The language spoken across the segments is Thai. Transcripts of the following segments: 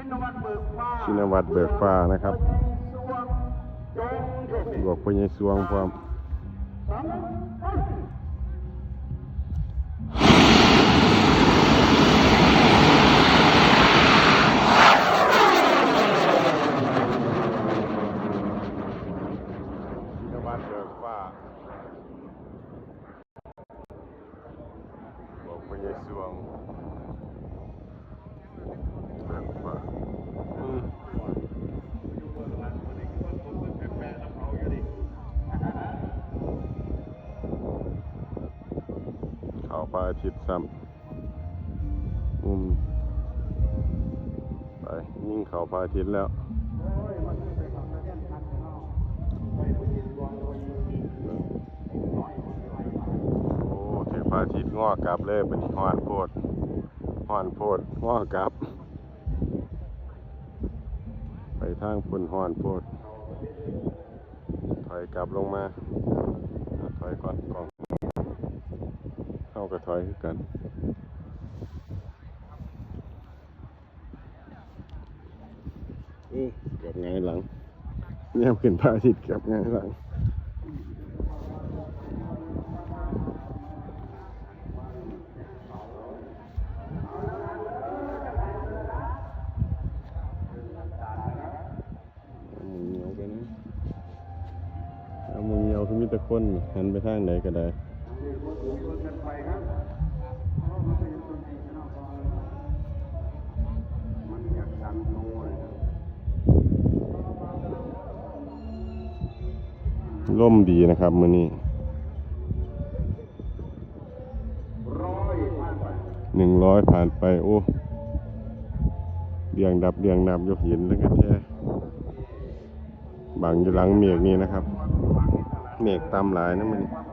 ชินวัตรเบิกฟ้านะครับบวกพญายสวงพร้อมชินวัตรเบิกฟ้าบวกพญายสวงเบิกฟ้าอืม เขา พระอาทิตย์ซ้ำมุมไปยิ่งเขาพระอาทิตย์แล้วโอ้ถือพระอาทิตย์งอกลับเลยเป็นฮ้อนโพดฮ้อนโพดงอกลับ ไปทางฝุ่นฮ้อนโพดถอยกลับลงมาถอยก่อนกล้อง เข้ากระถอยคือกันอู้เกือบไงายหลังเนี่ยขึ้นพระอาทิตย์เกือบไงายหลังเอามือเหนียวไปนะเอามือเหนียวคือมีแต่คนหันไปทางไหนก็ได้ ร่มดีนะครับมือนี้หนึ่งร้อยผ่านไป โอ้เรียงดับเรียงนับยกหินแล้วก็แท้บังอยู่หลังเมฆนี่นะครับ เมฆตามหลายนะมันฉัน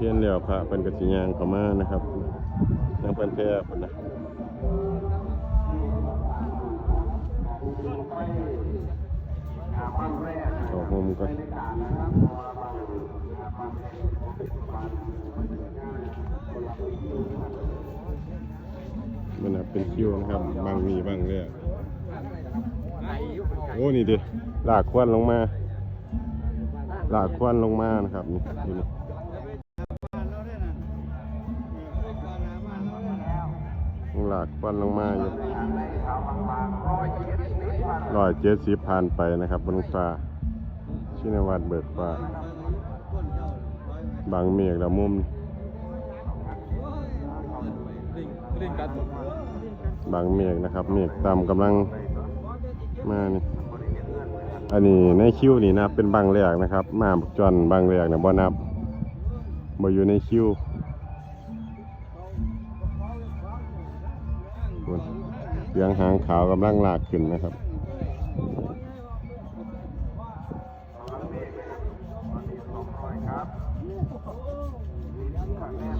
เพี้ยนแล้วพระเป็นกสิยางเข้ามานะครับนางเพิ่นแท้คนนะเอาโฮมก่อนมันะเป็นคิวนะครับ บางมีบางเลยโอ้ นี่ดิลากควันลงมา ลากควันลงมานะครับนี่ ลากควันลงมาอยู่ร้อยเจ็ดสิบผ่านไปนะครับบนฟ้าชินวัตรเบิกฟ้า บางเมฆละมุม บางเมฆนะครับ เมฆต่ำกำลังมานี่อันนี้ในคิวนี่นะเป็นบางแรกนะครับ มาบักจอนบางแรกนะบ่นับบ่อยู่ในคิว เสียงหางขาวกำลังลากขึ้นนะครับ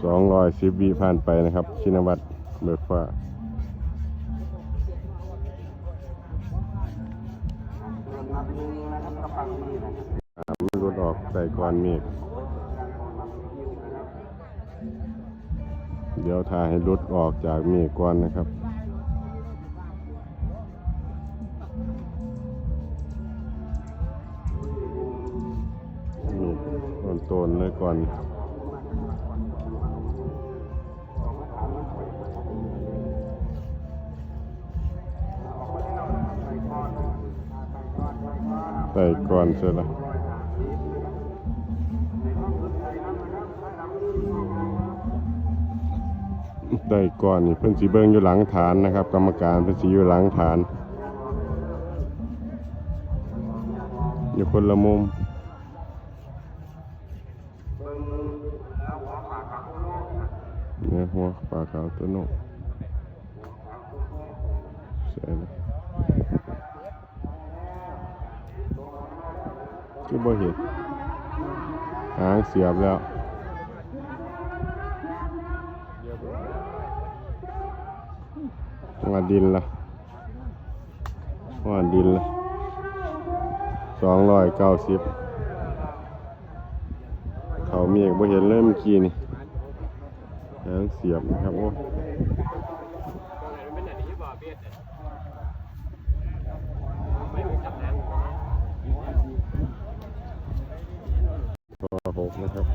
สองร้อยสิบวิผ่านไปนะครับ ชินวัตรเบิกฟ้าอ่ามันหลุดออกใส่ก้อนเมฆเดี๋ยวถ่ายให้หลุดออกจากเมฆก่อนนะครับ ตนต้นเลยก่อนใส่ก่อนเสร็จแล้วได้ก่อนนี่เพิ่นสีเบิ้งอยู่หลังฐานนะครับ กรรมการเพิ่นสีอยู่หลังฐาน อยู่คนละมุม เนื้อหัวปลาขาวตัวนุ่มใส่เลยก็บ่เห็นหางเสียบแล้วงาดินละงาดินละสองร้อยเก้าสิบเขาเมียกบ่เห็นเริ่มกี่นี่ หางเสียบนะครับโอ้ตัวหกนะครับ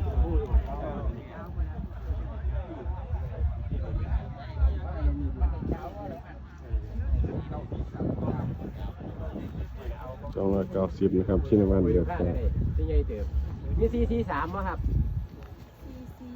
สองร้อยเก้าสิบนะครับชินวันเดียวกัน ที่ใหญ่เติบมีซีซีสามวะครับ